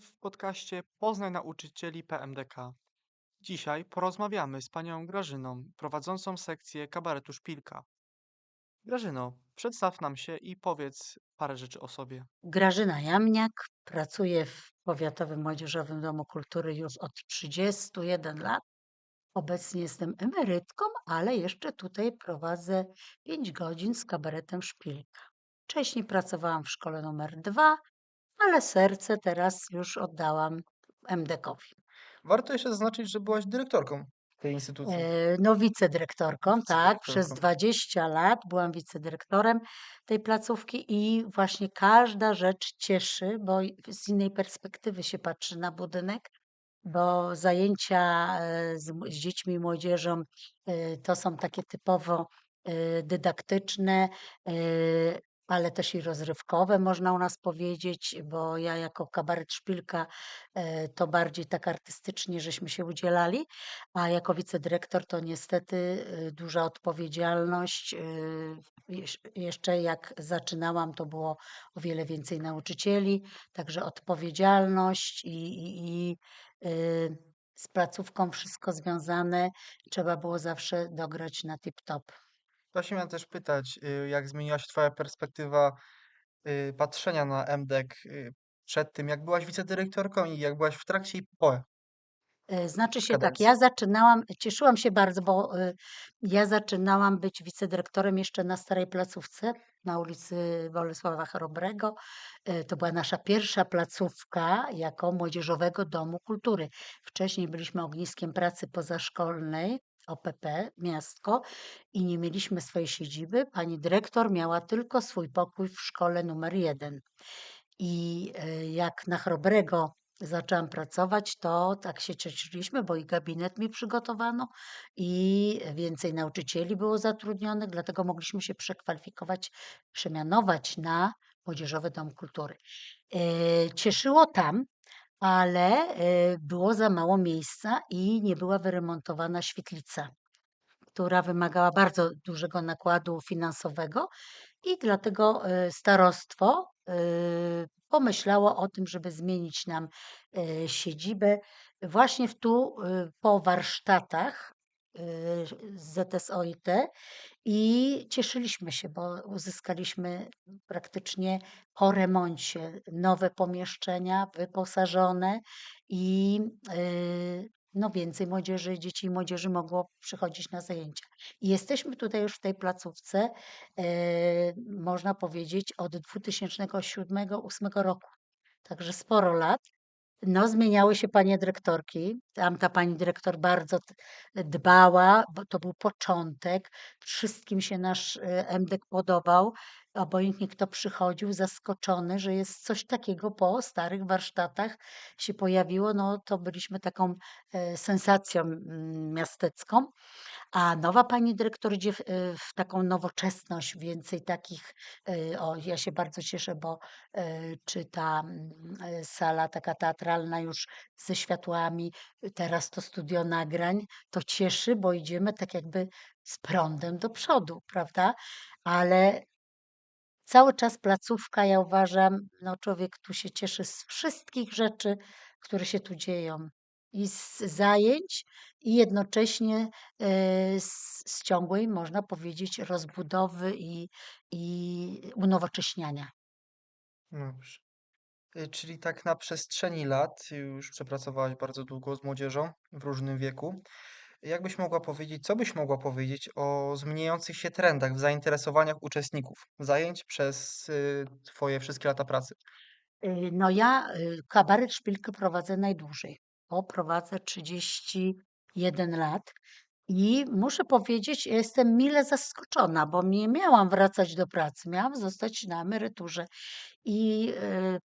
w podcaście Poznaj Nauczycieli PMDK. Dzisiaj porozmawiamy z panią Grażyną, prowadzącą sekcję kabaretu Szpilka. Grażyno, przedstaw nam się i powiedz parę rzeczy o sobie. Grażyna Jamniak, pracuję w Powiatowym Młodzieżowym Domu Kultury już od 31 lat. Obecnie jestem emerytką, ale jeszcze tutaj prowadzę 5 godzin z kabaretem Szpilka. Wcześniej pracowałam w szkole numer 2, ale serce teraz już oddałam MDK-owi. Warto jeszcze zaznaczyć, że byłaś dyrektorką tej instytucji. E, No, wicedyrektorką, tak, przez Wicedyrektorką. 20 lat byłam wicedyrektorem tej placówki i właśnie każda rzecz cieszy, bo z innej perspektywy się patrzy na budynek, bo zajęcia e, z, z dziećmi i młodzieżą e, to są takie typowo dydaktyczne, ale też i rozrywkowe, można u nas powiedzieć, bo ja jako kabaret szpilka e, to bardziej tak artystycznie żeśmy się udzielali, a jako wicedyrektor to niestety y, duża odpowiedzialność. jesz- Jeszcze jak zaczynałam, to było o wiele więcej nauczycieli, także odpowiedzialność i, i, i z placówką wszystko związane. Trzeba było zawsze dograć na tip-top. Właśnie miałem też pytać, y, jak zmieniła się twoja perspektywa y, patrzenia na MDK y, przed tym, jak byłaś wicedyrektorką i jak byłaś w trakcie i po E, Znaczy się tak, kadencji. ja zaczynałam, cieszyłam się bardzo, bo ja zaczynałam być wicedyrektorem jeszcze na Starej Placówce na ulicy Bolesława Chrobrego. E, To była nasza pierwsza placówka jako Młodzieżowego Domu Kultury. Wcześniej byliśmy ogniskiem pracy pozaszkolnej, OPP, miastko i nie mieliśmy swojej siedziby. Pani dyrektor miała tylko swój pokój w szkole numer jeden. I e, jak na Chrobrego zaczęłam pracować, to tak się cieszyliśmy, bo i gabinet mi przygotowano, i więcej nauczycieli było zatrudnionych, dlatego mogliśmy się przekwalifikować, przemianować na Młodzieżowy Dom Kultury. E, Cieszyło tam, ale e, było za mało miejsca i nie była wyremontowana świetlica która wymagała bardzo dużego nakładu finansowego i dlatego e, starostwo e, pomyślało o tym, żeby zmienić nam siedzibę właśnie w tu po warsztatach z ZSOIT i cieszyliśmy się, bo uzyskaliśmy praktycznie po remoncie nowe pomieszczenia, wyposażone i y, no więcej młodzieży, dzieci i młodzieży mogło przychodzić na zajęcia. I jesteśmy tutaj już w tej placówce, e, można powiedzieć, od 2007-2008 roku. Także sporo lat. No, zmieniały się panie dyrektorki. Tamta pani dyrektor bardzo dbała, bo to był początek. Wszystkim się nasz e, MDK podobał. Obojętnie kto przychodził, zaskoczony, że jest coś takiego po starych warsztatach się pojawiło. No, to byliśmy taką e, sensacją mm, miastecką. A nowa pani dyrektor idzie w, y, w taką nowoczesność, więcej takich, y, o ja się bardzo cieszę, bo czy ta mm, sala taka teatralna już ze światłami, teraz to studio nagrań, to cieszy, bo idziemy tak jakby z prądem do przodu, prawda? Ale cały czas placówka, ja uważam, no człowiek tu się cieszy z wszystkich rzeczy, które się tu dzieją. I z zajęć, i jednocześnie e, z, z ciągłej, można powiedzieć, rozbudowy i, i unowocześniania. Dobrze. Y, Czyli tak na przestrzeni lat już przepracowałaś bardzo długo z młodzieżą w różnym wieku. Jakbyś mogła powiedzieć, co byś mogła powiedzieć o zmieniających się trendach w zainteresowaniach uczestników zajęć przez y, twoje wszystkie lata pracy? Y, No ja y, kabaret szpilkę prowadzę najdłużej, bo prowadzę 31 lat i muszę powiedzieć, jestem mile zaskoczona, bo nie miałam wracać do pracy, miałam zostać na emeryturze. I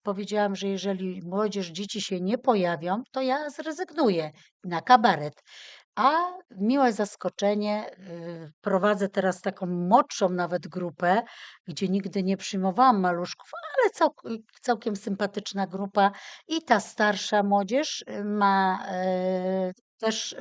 powiedziałam, że jeżeli młodzież, dzieci się nie pojawią, to ja zrezygnuję na kabaret. A miłe zaskoczenie, y, prowadzę teraz taką młodszą nawet grupę, gdzie nigdy nie przyjmowałam maluszków, ale całk całkiem sympatyczna grupa. I ta starsza młodzież y, ma też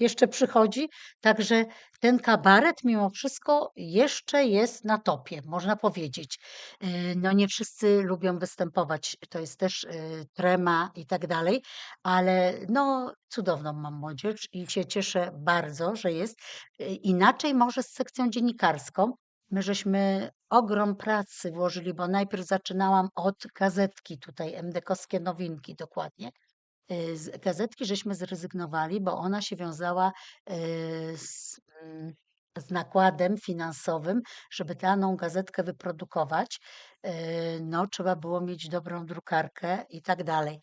jeszcze przychodzi, także ten kabaret mimo wszystko jeszcze jest na topie, można powiedzieć. Y, no nie wszyscy lubią występować, to jest też, y, trema i tak dalej, ale no cudowną mam młodzież i się cieszę bardzo, że jest. Y, inaczej może z sekcją dziennikarską. My żeśmy ogrom pracy włożyli, bo najpierw zaczynałam od gazetki tutaj, MDK-owskie Nowinki dokładnie. Y, Z gazetki żeśmy zrezygnowali, bo ona się wiązała y, z, mm, z nakładem finansowym, żeby daną gazetkę wyprodukować. y, No, trzeba było mieć dobrą drukarkę i tak dalej.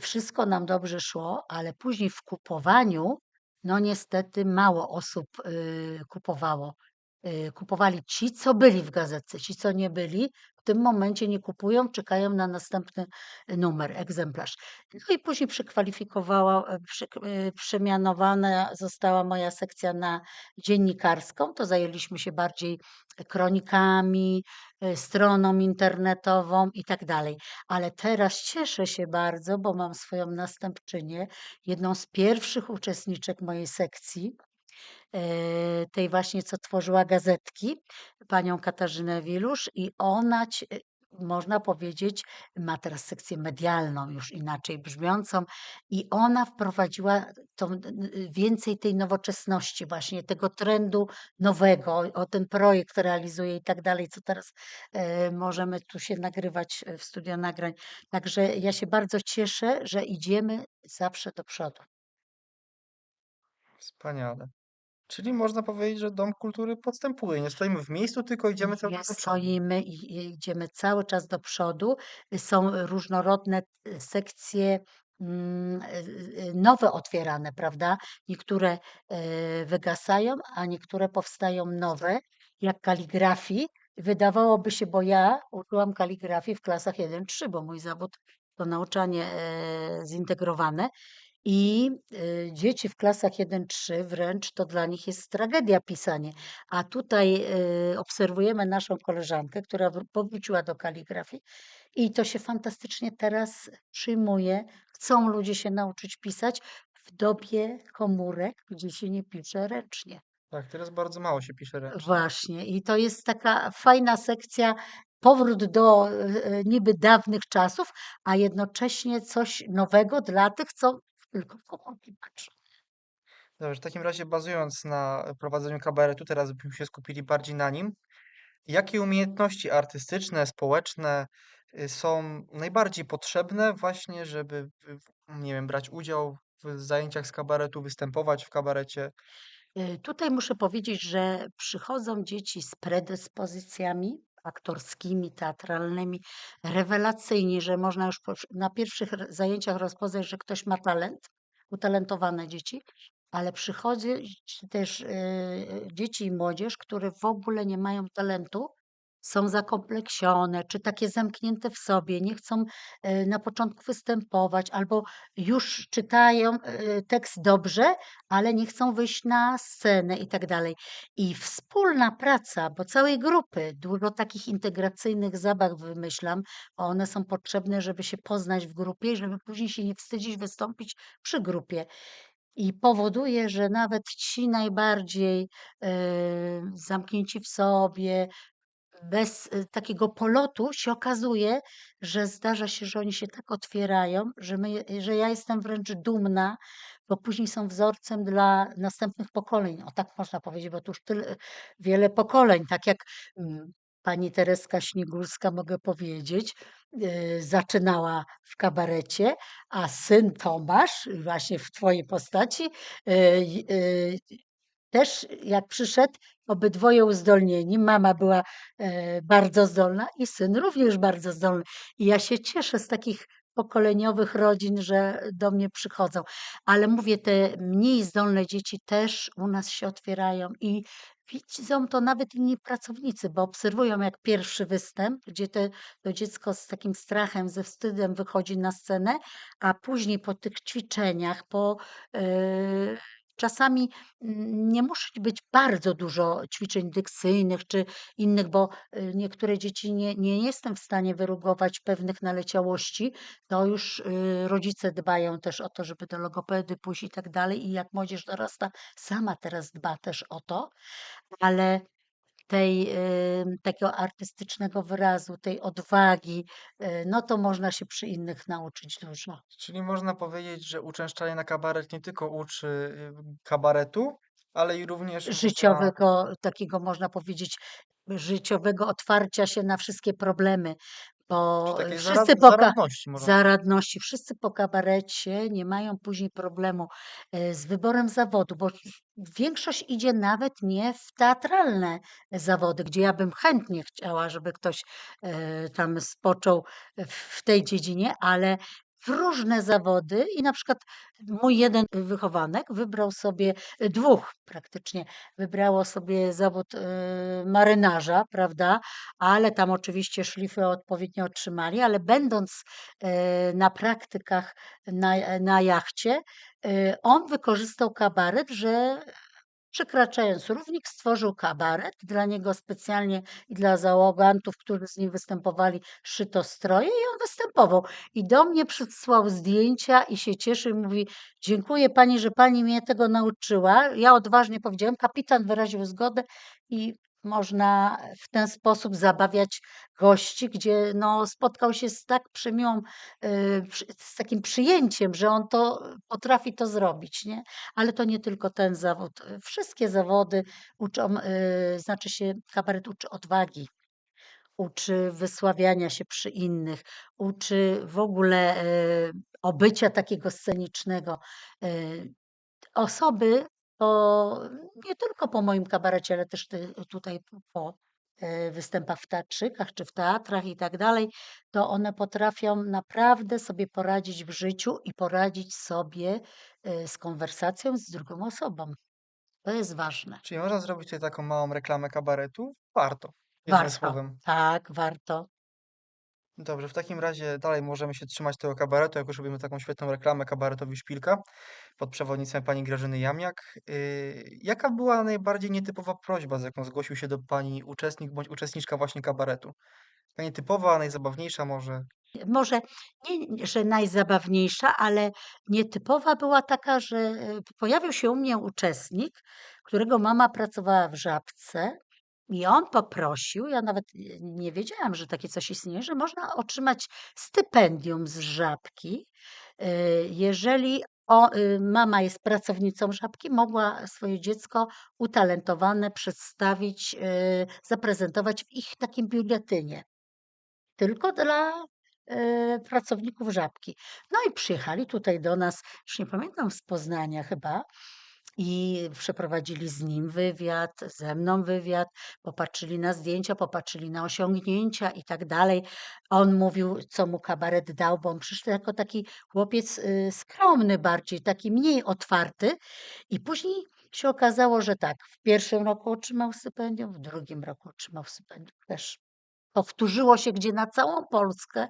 Wszystko nam dobrze szło, ale później w kupowaniu, no niestety mało osób kupowało. Y, Kupowali ci, co byli w gazetce, ci, co nie byli, w tym momencie nie kupują, czekają na następny numer, egzemplarz. No i później przekwalifikowała, przek- e, przemianowana została moja sekcja na dziennikarską. To zajęliśmy się bardziej kronikami, stroną internetową i tak dalej. Ale teraz cieszę się bardzo, bo mam swoją następczynię, jedną z pierwszych uczestniczek mojej sekcji tej właśnie, co tworzyła gazetki, panią Katarzynę Wilusz i ona, e, można powiedzieć, ma teraz sekcję medialną, już inaczej brzmiącą i ona wprowadziła tą, więcej tej nowoczesności, właśnie tego trendu nowego, o ten projekt realizuje i tak dalej, co teraz e, możemy tu się nagrywać e, w studio nagrań. Także ja się bardzo cieszę, że idziemy zawsze do przodu. Wspaniale. Czyli można powiedzieć, że Dom Kultury podstępuje. Nie stoimy w miejscu, tylko idziemy cały Nie czas do przodu. stoimy i i idziemy cały czas do przodu. Są różnorodne y, sekcje, mm, y, y, nowe otwierane, prawda? Niektóre e, wygasają, a niektóre powstają nowe, jak kaligrafii. Wydawałoby się, bo ja uczyłam kaligrafii w klasach 1-3, bo mój zawód to nauczanie e, zintegrowane. I y, dzieci w klasach 1-3 wręcz to dla nich jest tragedia pisanie. A tutaj y, obserwujemy naszą koleżankę, która wr- powróciła do kaligrafii i to się fantastycznie teraz przyjmuje. Chcą ludzie się nauczyć pisać w dobie komórek, gdzie się nie pisze ręcznie. Tak, teraz bardzo mało się pisze ręcznie. Właśnie. I to jest taka fajna sekcja, powrót do y, niby dawnych czasów, a jednocześnie coś nowego dla tych, co tylko w komórki patrzą. Dobrze, w takim razie bazując na prowadzeniu kabaretu, teraz byśmy się skupili bardziej na nim. Jakie umiejętności artystyczne, społeczne y, są najbardziej potrzebne właśnie, żeby, nie wiem, brać udział w zajęciach z kabaretu, występować w kabarecie? Y, Tutaj muszę powiedzieć, że przychodzą dzieci z predyspozycjami aktorskimi, teatralnymi, rewelacyjni, że można już na pierwszych zajęciach rozpoznać, że ktoś ma talent, utalentowane dzieci, ale przychodzi też y, y, dzieci i młodzież, które w ogóle nie mają talentu, są zakompleksione, czy takie zamknięte w sobie, nie chcą y, na początku występować, albo już czytają y, tekst dobrze, ale nie chcą wyjść na scenę i tak dalej. I wspólna praca, bo całej grupy, dużo takich integracyjnych zabaw wymyślam, bo one są potrzebne, żeby się poznać w grupie i żeby później się nie wstydzić wystąpić przy grupie. I powoduje, że nawet ci najbardziej e, zamknięci w sobie, bez y, takiego polotu się okazuje, że zdarza się, że oni się tak otwierają, że, my, że ja jestem wręcz dumna, bo później są wzorcem dla następnych pokoleń. O tak można powiedzieć, bo tu już tyle, wiele pokoleń, tak jak mm, pani Tereska Śnigulska, mogę powiedzieć, y, zaczynała w kabarecie, a syn Tomasz, właśnie w twojej postaci, y, y, też jak przyszedł, obydwoje uzdolnieni. Mama była e, bardzo zdolna i syn również bardzo zdolny. I ja się cieszę z takich pokoleniowych rodzin, że do mnie przychodzą. Ale mówię, te mniej zdolne dzieci też u nas się otwierają i widzą to nawet inni pracownicy, bo obserwują jak pierwszy występ, gdzie te, to dziecko z takim strachem, ze wstydem wychodzi na scenę, a później po tych ćwiczeniach, po e, czasami mm, nie musi być bardzo dużo ćwiczeń dykcyjnych czy innych, bo y, niektóre dzieci nie, nie jestem w stanie wyrugować pewnych naleciałości. To już y, rodzice dbają też o to, żeby do logopedy pójść i tak dalej. I jak młodzież dorasta, sama teraz dba też o to, ale tej, takiego artystycznego wyrazu, tej odwagi, y, no to można się przy innych nauczyć dużo. Czyli można powiedzieć, że uczęszczanie na kabaret nie tylko uczy y, kabaretu, ale i również Życiowego, takiego można powiedzieć, życiowego otwarcia się na wszystkie problemy, bo takiej zarad wszyscy po zaradności można zaradności, wszyscy po kabarecie nie mają później problemu, e, z wyborem zawodu, bo większość idzie nawet nie w teatralne zawody, gdzie ja bym chętnie chciała, żeby ktoś, e, tam spoczął w tej dziedzinie, ale w różne zawody i na przykład mój jeden wychowanek wybrał sobie, dwóch praktycznie, wybrało sobie zawód, y, marynarza, prawda, ale tam oczywiście szlify odpowiednio otrzymali, ale będąc, y, na praktykach na na jachcie, on wykorzystał kabaret, że Przekraczając równik, stworzył kabaret. Dla niego specjalnie i dla załogantów, którzy z nim występowali, szyto stroje i on występował. I do mnie przysłał zdjęcia i się cieszy. Mówi: Dziękuję pani, że pani mnie tego nauczyła. Ja odważnie powiedziałem, kapitan wyraził zgodę i można w ten sposób zabawiać gości, gdzie no, spotkał się z tak przemiłą, y, z takim przyjęciem, że on to potrafi to zrobić, nie? Ale to nie tylko ten zawód. Wszystkie zawody uczą, y, znaczy się, kabaret uczy odwagi, uczy wysławiania się przy innych, uczy w ogóle y, obycia takiego scenicznego. Osoby po nie tylko po moim kabarecie, ale też ty tutaj po, y, występach w teatrzykach czy w teatrach i tak dalej, to one potrafią naprawdę sobie poradzić w życiu i poradzić sobie, y, z konwersacją z drugą osobą. To jest ważne. Czyli można zrobić tutaj taką małą reklamę kabaretu? Warto, Warto. słowem. Tak, warto. Dobrze, w takim razie dalej możemy się trzymać tego kabaretu, jak już robimy taką świetną reklamę kabaretowi Szpilka pod przewodnictwem pani Grażyny Jamiak. Yy, jaka była najbardziej nietypowa prośba, z jaką zgłosił się do pani uczestnik bądź uczestniczka właśnie kabaretu? Nietypowa, najzabawniejsza może? Może nie, że najzabawniejsza, ale nietypowa była taka, że, y, pojawił się u mnie uczestnik, którego mama pracowała w Żabce i on poprosił, ja nawet nie wiedziałam, że takie coś istnieje, że można otrzymać stypendium z Żabki, y, jeżeli o, y, mama jest pracownicą Żabki, mogła swoje dziecko utalentowane przedstawić, y, zaprezentować w ich takim biuletynie. Tylko dla, pracowników Żabki. No i przyjechali tutaj do nas, już nie pamiętam z Poznania chyba i przeprowadzili z nim wywiad, ze mną wywiad, popatrzyli na zdjęcia, popatrzyli na osiągnięcia i tak dalej. On mówił, co mu kabaret dał, bo on przyszedł jako taki chłopiec, y, skromny bardziej, taki mniej otwarty i później się okazało, że tak, w pierwszym roku otrzymał stypendium, w drugim roku otrzymał stypendium też. Powtórzyło się, gdzie na całą Polskę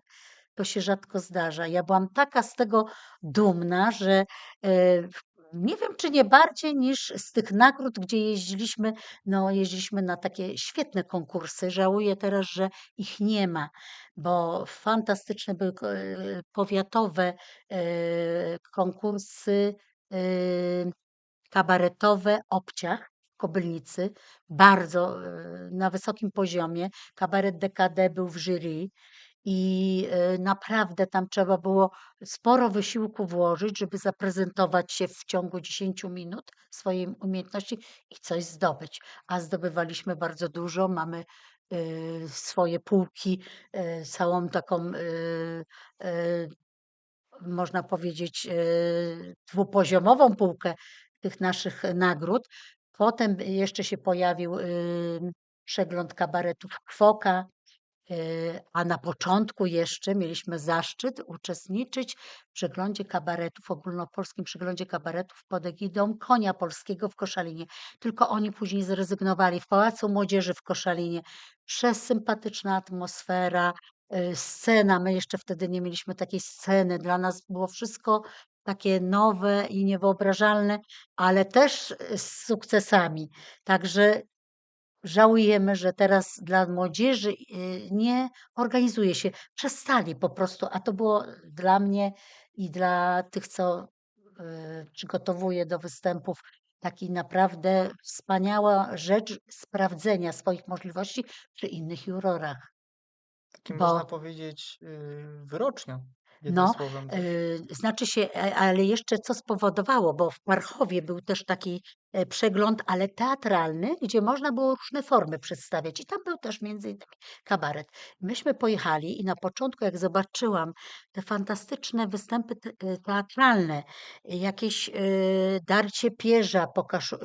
to się rzadko zdarza. Ja byłam taka z tego dumna, że, e, nie wiem, czy nie bardziej niż z tych nagród, gdzie jeździliśmy, no jeździliśmy na takie świetne konkursy. Żałuję teraz, że ich nie ma, bo fantastyczne były e, powiatowe, e, konkursy, e, kabaretowe Obciach Kobylnicy, bardzo, na wysokim poziomie. Kabaret DKD był w jury i, e, naprawdę tam trzeba było sporo wysiłku włożyć, żeby zaprezentować się w ciągu 10 minut swojej umiejętności i coś zdobyć. A zdobywaliśmy bardzo dużo. Mamy, e, swoje półki, e, całą taką, można powiedzieć, dwupoziomową półkę tych naszych nagród. Potem jeszcze się pojawił, przegląd kabaretów Kwoka, y, a na początku jeszcze mieliśmy zaszczyt uczestniczyć w przeglądzie kabaretów, ogólnopolskim przeglądzie kabaretów pod egidą Konia Polskiego w Koszalinie. Tylko oni później zrezygnowali w Pałacu Młodzieży w Koszalinie. Przesympatyczna atmosfera, y, scena. My jeszcze wtedy nie mieliśmy takiej sceny. Dla nas było wszystko takie nowe i niewyobrażalne, ale też, y, z sukcesami. Także żałujemy, że teraz dla młodzieży, y, nie organizuje się. Przestali po prostu, a to było dla mnie i dla tych, co, y, przygotowuję do występów, taki naprawdę wspaniała rzecz sprawdzenia swoich możliwości przy innych jurorach. Takie Bo można powiedzieć, wyrocznia, jednym No, słowem yy, znaczy się, e, ale jeszcze co spowodowało, bo w Parchowie był też taki, przegląd, ale teatralny, gdzie można było różne formy przedstawiać i tam był też między innymi kabaret. Myśmy pojechali i na początku jak zobaczyłam te fantastyczne występy e, teatralne, jakieś, yy, Darcie Pierza po kaszu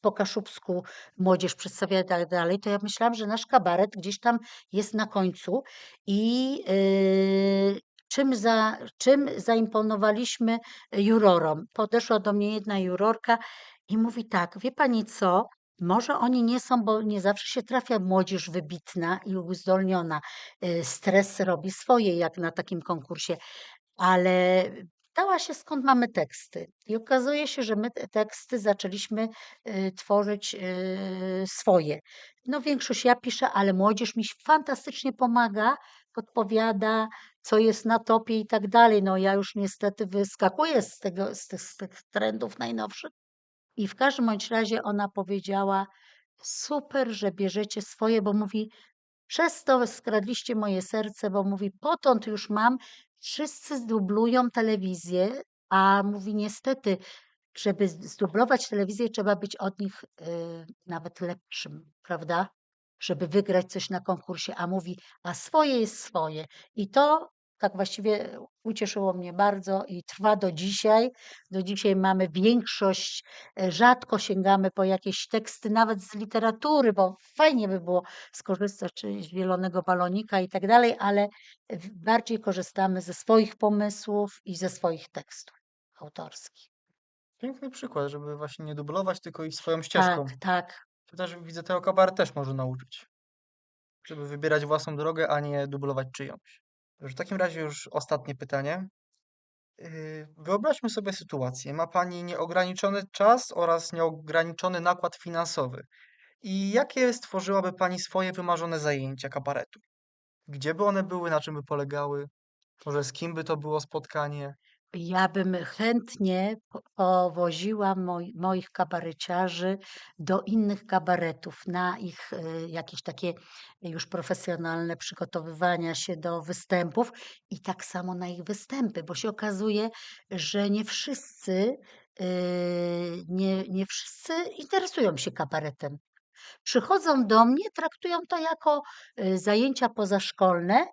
po kaszubsku młodzież przedstawiała i tak dalej, to ja myślałam, że nasz kabaret gdzieś tam jest na końcu i, czym za czym zaimponowaliśmy jurorom. Podeszła do mnie jedna jurorka i mówi tak: „Wie pani co, może oni nie są, bo nie zawsze się trafia młodzież wybitna i uzdolniona. Y, stres robi swoje jak na takim konkursie, ale pytała się, skąd mamy teksty. I okazuje się, że my te teksty zaczęliśmy, y, tworzyć, y, swoje. No większość ja piszę, ale młodzież mi fantastycznie pomaga, podpowiada, co jest na topie i tak dalej. No ja już niestety wyskakuję z tego z tych z tych trendów najnowszych. I w każdym bądź razie ona powiedziała: „Super, że bierzecie swoje”, bo mówi: „Przez to skradliście moje serce”, bo mówi: „Potąd już mam, wszyscy zdublują telewizję”, a mówi: „Niestety, żeby zdublować telewizję, trzeba być od nich, y, nawet lepszym, prawda, żeby wygrać coś na konkursie”, a mówi: „A swoje jest swoje”. I to tak właściwie ucieszyło mnie bardzo i trwa do dzisiaj. Do dzisiaj mamy większość e, rzadko sięgamy po jakieś teksty nawet z literatury, bo fajnie by było skorzystać z Zielonego Balonika i tak dalej, ale bardziej korzystamy ze swoich pomysłów i ze swoich tekstów autorskich. Piękny przykład, żeby właśnie nie dublować, tylko iść swoją Tak, ścieżką. tak. To też widzę, tego kabaret też może nauczyć. Żeby wybierać własną drogę, a nie dublować czyjąś. W takim razie już ostatnie pytanie. Yy, wyobraźmy sobie sytuację. Ma pani nieograniczony czas oraz nieograniczony nakład finansowy. I jakie stworzyłaby pani swoje wymarzone zajęcia kabaretu? Gdzie by one były, na czym by polegały? Może z kim by to było spotkanie? Ja bym chętnie po powoziła moich kabareciarzy do innych kabaretów na ich, y, jakieś takie już profesjonalne przygotowywania się do występów i tak samo na ich występy, bo się okazuje, że nie wszyscy, yy, nie nie wszyscy interesują się kabaretem. Przychodzą do mnie, traktują to jako, y, zajęcia pozaszkolne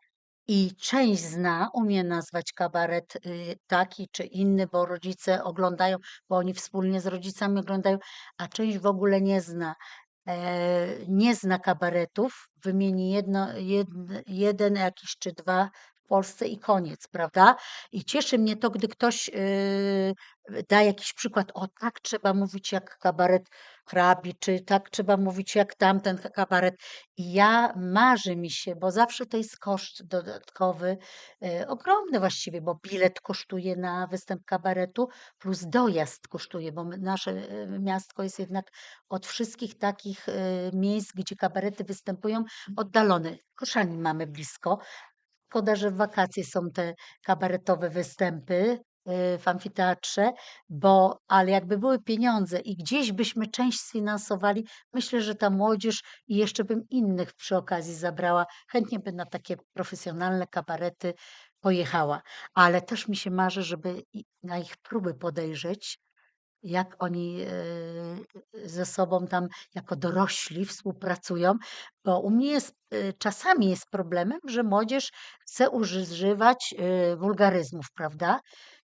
i część zna, umie nazwać kabaret, y, taki czy inny, bo rodzice oglądają, bo oni wspólnie z rodzicami oglądają, a część w ogóle nie zna. Eee, nie zna kabaretów, wymieni jedno jed jeden jakiś czy 2 w Polsce i koniec, prawda? I cieszy mnie to, gdy ktoś, yy, da jakiś przykład: „O, tak trzeba mówić jak kabaret hrabi”, czy „Tak trzeba mówić jak tamten kabaret”. I ja marzy mi się, bo zawsze to jest koszt dodatkowy, yy, ogromny właściwie, bo bilet kosztuje na występ kabaretu plus dojazd kosztuje, bo nasze, yy, miastko jest jednak od wszystkich takich, yy, miejsc, gdzie kabarety występują, oddalone. Koszalin mamy blisko. Szkoda, że w wakacje są te kabaretowe występy, yy, w amfiteatrze, bo ale jakby były pieniądze i gdzieś byśmy część sfinansowali, myślę, że ta młodzież i jeszcze bym innych przy okazji zabrała. Chętnie by na takie profesjonalne kabarety pojechała, ale też mi się marzy, żeby na ich próby podejrzeć, jak oni, yy, ze sobą tam jako dorośli współpracują, bo u mnie jest, yy, czasami jest problemem, że młodzież chce używać, yy, wulgaryzmów, prawda?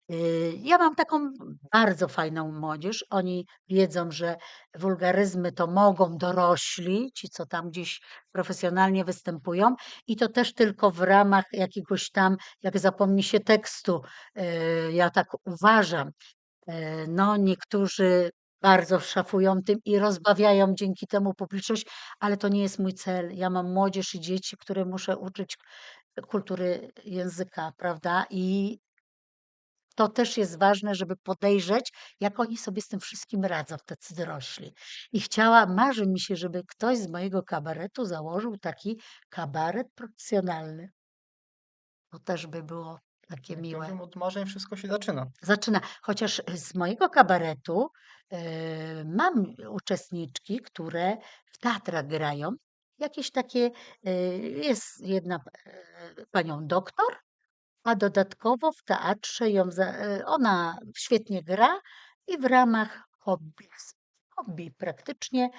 Yy, ja mam taką bardzo fajną młodzież. Oni wiedzą, że wulgaryzmy to mogą dorośli, ci co tam gdzieś profesjonalnie występują i to też tylko w ramach jakiegoś tam, jak zapomni się tekstu, ja tak uważam. No, niektórzy bardzo szafują tym i rozbawiają dzięki temu publiczność, ale to nie jest mój cel. Ja mam młodzież i dzieci, które muszę uczyć kultury języka, prawda? I To też jest ważne, żeby podejrzeć, jak oni sobie z tym wszystkim radzą, tacy dorośli. I chciała marzy mi się, żeby ktoś z mojego kabaretu założył taki kabaret profesjonalny. To też by było takie Jak miłe. od marzeń wszystko się zaczyna. Zaczyna. Chociaż z mojego kabaretu, yy, mam uczestniczki, które w teatrach grają. Jakieś takie, yy, jest jedna yy, panią doktor, a dodatkowo w teatrze ją za ona świetnie gra i w ramach hobby hobby praktycznie,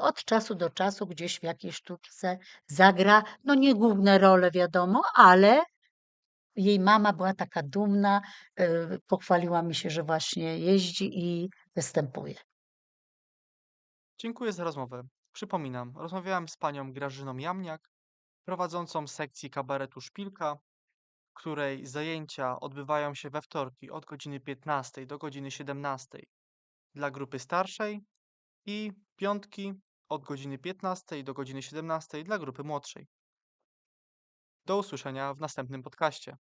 od czasu do czasu gdzieś w jakiejś sztuczce zagra. No nie główne role wiadomo, ale jej mama była taka dumna, yy, pochwaliła mi się, że właśnie jeździ i występuje. Dziękuję za rozmowę. Przypominam, rozmawiałem z panią Grażyną Jamniak, prowadzącą sekcji kabaretu Szpilka, której zajęcia odbywają się we wtorki od godziny 15 do godziny 17 dla grupy starszej i piątki od godziny 15 do godziny 17 dla grupy młodszej. Do usłyszenia w następnym podcaście.